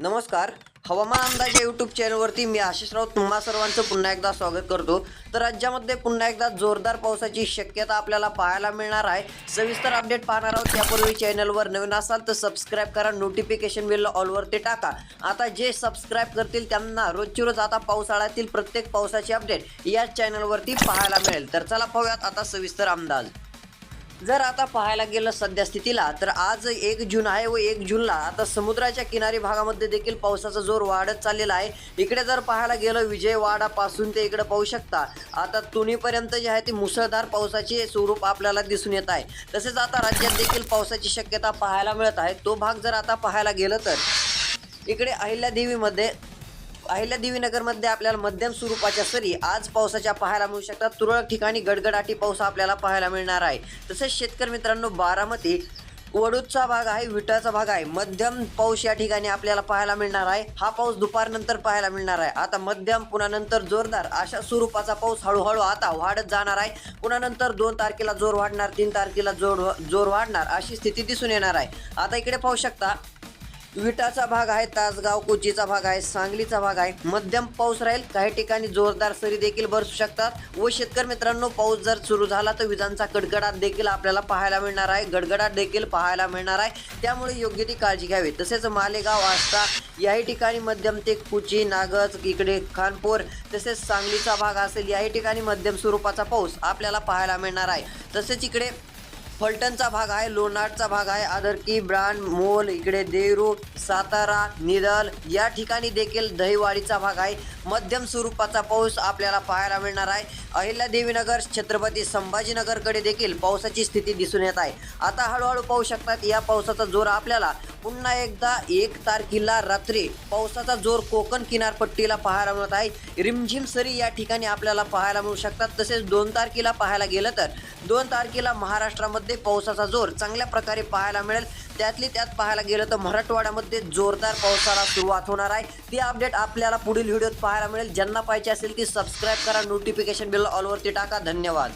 नमस्कार. हवामान अंदाज या यूट्यूब चॅनलवरती मी आशिष राऊत. तुम्हा सर्वांचं पुन्हा एकदा स्वागत करतो. तर राज्यामध्ये पुन्हा एकदा जोरदार पावसाची शक्यता आपल्याला पाहायला मिळणार आहे. सविस्तर अपडेट पाहणार आहोत. त्यापूर्वी चॅनलवर नवीन असाल तर सबस्क्राईब करा. नोटिफिकेशन बिल ऑलवरती टाका. आता जे सबस्क्राईब करतील त्यांना रोजची रोज आता पावसाळ्यातील प्रत्येक पावसाची अपडेट याच चॅनलवरती पाहायला मिळेल. तर चला पाहूयात आता सविस्तर अंदाज. जर आता पाहायला गेलं सध्या स्थितीला तर आज एक जून आहे व एक जूनला आता समुद्राच्या किनारी भागामध्ये देखील पावसाचा जोर वाढत चाललेला आहे. इकडे जर पाहायला गेलं विजयवाडापासून ते इकडे पाहू शकता. आता तुनीपर्यंत जे आहे ती मुसळधार पावसाचे स्वरूप आपल्याला दिसून येत आहे. तसेच आता राज्यात देखील पावसाची शक्यता पाहायला मिळत आहे. तो भाग जर आता पाहायला गेलं तर इकडे अहिल्यादेवीमध्ये अहिल्यादेवीनगरमध्ये आपल्याला मध्यम स्वरूपाच्या सरी आज पावसाच्या पाहायला मिळू शकतात. तुरळक ठिकाणी गडगडाटी पाऊस आपल्याला पाहायला मिळणार आहे. तसेच शेतकरी मित्रांनो बारामती वडूदचा भाग आहे विटाचा भाग आहे. मध्यम पाऊस या ठिकाणी आपल्याला पाहायला मिळणार आहे. हा पाऊस दुपारनंतर पाहायला मिळणार आहे. आता मध्यम पुन्हा नंतर जोरदार अशा स्वरूपाचा पाऊस हळूहळू आता वाढत जाणार आहे. पुन्हा नंतर दोन तारखेला जोर वाढणार तीन तारखेला जोर जोर वाढणार अशी स्थिती दिसून येणार आहे. आता इकडे पाहू शकता विटाचा भाग आहे तासगाव कोचीचा भाग आहे सांगलीचा भाग आहे. मध्यम पाऊस राहील काही ठिकाणी जोरदार सरी देखील बरसू शकतात. व शेतकरी मित्रांनो पाऊस जर सुरू झाला तर विजांचा कडकडाट देखील आपल्याला पाहायला मिळणार आहे. गडगडाट देखील पाहायला मिळणार आहे. त्यामुळे योग्य ती काळजी घ्यावी. तसेच मालेगाव आष्टा याही ठिकाणी मध्यम ते कुची नागज इकडे खानपूर तसेच सांगलीचा भाग असेल याही ठिकाणी मध्यम स्वरूपाचा पाऊस आपल्याला पाहायला मिळणार आहे. तसेच इकडे फलटणचा भाग आहे लोणारचा भाग आहे आदरकी ब्रांड मोल इकडे देरू सातारा निदल या ठिकाणी देखील दहीवाडीचा भाग आहे. मध्यम स्वरूपाचा पाऊस आपल्याला पाहायला मिळणार आहे. अहिल्यादेवीनगर छत्रपती संभाजीनगरकडे देखील पावसाची स्थिती दिसून येत आहे. आता हळूहळू पाहू शकतात या पावसाचा जोर आपल्याला पुन्हा एकदा एक तारखेला रात्री पावसाचा जोर कोकण किनारपट्टीला पाहायला मिळत आहे. रिमझिम सरी या ठिकाणी आपल्याला पाहायला मिळू शकतात. तसेच दोन तारखेला पाहायला गेलं तर दोन तारखेला महाराष्ट्रामध्ये पावसाचा जोर चांगल्या प्रकारे पाहायला मिळेल. त्यातली त्यात पाहायला गेलं तर मराठवाड्यामध्ये जोरदार पावसाला सुरुवात होणार आहे. ती अपडेट आपल्याला पुढील व्हिडिओत पाहायला मिळेल. ज्यांना पाहिजे असेल ती सबस्क्राईब करा नोटिफिकेशन बिल ऑलवरती टाका. धन्यवाद.